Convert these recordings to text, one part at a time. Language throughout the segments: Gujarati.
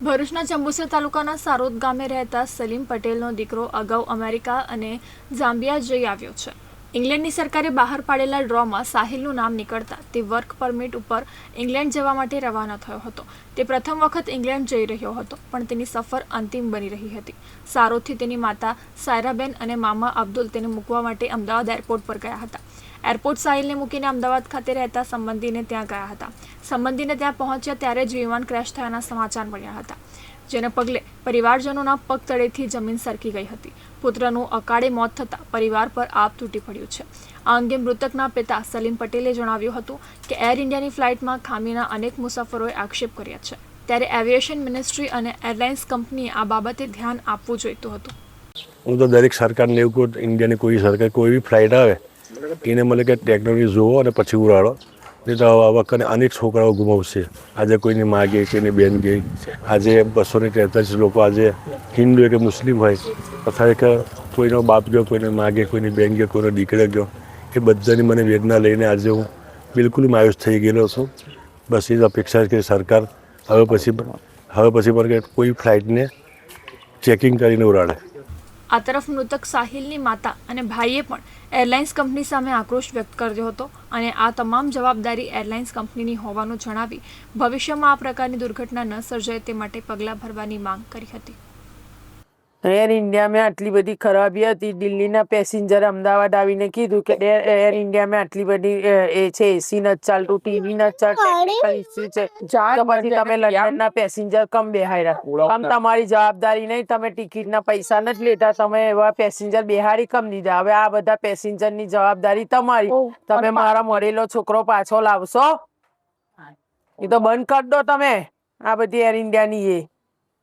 ભરૂચના જંબુસર તાલુકાના સારોદ ગામે રહેતા સલીમ પટેલનો દીકરો અગાઉ અમેરિકા અને ઝામ્બિયા જઈ આવ્યો છે. ઇંગ્લેન્ડની સરકારે બહાર પાડેલા ડ્રોમાં સાહિલનું નામ નીકળતા તે વર્ક પરમિટ ઉપર ઇંગ્લેન્ડ જવા માટે રવાના થયો હતો. તે પ્રથમ વખત ઇંગ્લેન્ડ જઈ રહ્યો હતો, પણ તેની સફર અંતિમ બની રહી હતી. સારોથી તેની માતા સાયરાબેન અને મામા અબ્દુલ તેને મૂકવા માટે અમદાવાદ એરપોર્ટ પર ગયા હતા. એરપોર્ટ સાહિલને મૂકીને અમદાવાદ ખાતે રહેતા સંબંધીને ત્યાં ગયા હતા. સંબંધીને ત્યાં પહોંચ્યા ત્યારે જ વિમાન ક્રેશ થયાના સમાચાર મળ્યા હતા. જેને પગલે પરિવારજનોના પગ તળેથી જમીન સરકી ગઈ હતી. પુત્રનું અકાળે મોત થતાં પરિવાર પર આપ તૂટી પડ્યું છે. આ અંગે મૃતકના પિતા સલીમ પટેલે જણાવ્યું હતું કે એર ઇન્ડિયાની ફ્લાઇટમાં ખામીના અનેક મુસાફરોએ આક્ષેપ કર્યા છે. ત્યારે એવિએશન મિનિસ્ટ્રી અને એરલાઇન્સ કંપનીએ આ બાબતે ધ્યાન આપવું જોઈતું હતું. હું તો દરેક સરકારને એવું કહું, ઇન્ડિયાની કોઈ સરકાર, કોઈ બી ફ્લાઇટ આવે, એને મને કે ટેકનોલોજી જોવો અને પછી ઉડાડો. નહીં તો આ વખતે અનેક છોકરાઓ ગુમાવશે. આજે કોઈની મા ગઈ કોઈની બેન ગઈ આજે બસો ને તેતાલીસ લોકો આજે હિન્દુ કે મુસ્લિમ હોય. અથવા એક કોઈનો બાપ ગયો, કોઈને મા ગઈ કોઈની બેન ગયો, કોઈનો દીકરો ગયો. એ બધાની મને વેદના લઈને આજે હું બિલકુલ માયુસ થઈ ગયેલો છું. બસ એ જ અપેક્ષા છે કે સરકાર હવે પછી હવે પછી પણ કોઈ ફ્લાઇટને ચેકિંગ કરીને ઉડાડે. આ તરફ મૃતક સાહિલની માતા અને ભાઈએ પણ એરલાઇન્સ કંપની સામે આક્રોશ વ્યક્ત કર્યો હતો અને આ તમામ જવાબદારી એરલાઇન્સ કંપનીની હોવાનું જણાવી ભવિષ્યમાં આ પ્રકારની દુર્ઘટના ન સર્જાય તે માટે પગલાં ભરવાની માંગ કરી હતી. એર ઇન્ડિયામાં આટલી બધી ખરાબી હતી દિલ્હીના પેસેન્જર અમદાવાદ આવીને કીધું કે એર ઇન્ડિયા ઇન્ડિયામાં આટલી બધી એ છે એસી નથી ચાલતું ટીવી નથી ચાલતું ઇસ્યુ છે. તો પછી તમે લંડનના પેસેન્જર કમ બેહાડ્યા આમ તમારી જવાબદારી નહીં તમે ટિકિટના પૈસા નથી લેતા તમે એવા પેસેન્જર બેહાડી કમ દીધા. હવે આ બધા પેસેન્જરની જવાબદારી તમારી. તમે મારા મળેલો છોકરો પાછો લાવશો? એ તો બંધ કરી દો તમે. આ બધી એર ઇન્ડિયાની એ.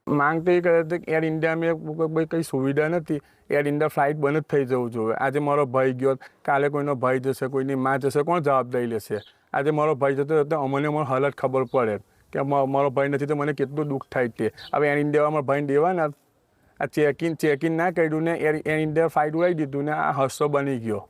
માંગ તો એ કરે છે કે એર ઇન્ડિયા મેં કોઈ કંઈ સુવિધા નથી. એર ઇન્ડિયા ફ્લાઇટ બંધ જ થઈ જવું જોઈએ. આજે મારો ભાઈ ગયો, કાલે કોઈનો ભાઈ જશે, કોઈની માં જશે, કોણ જવાબદારી લેશે? આજે મારો ભાઈ જતો હતો અમને મારો હાલત ખબર પડે કે મારો ભાઈ નથી તો મને કેટલું દુઃખ થાય તે હવે એર ઇન્ડિયામાં મારા ભાઈને દેવાના આ ચેકિંગ ચેકિંગ ના કર્યું ને એર એર ઇન્ડિયા ફ્લાઇટ ઉડાવી દીધું ને આ હસ્સો બની ગયો.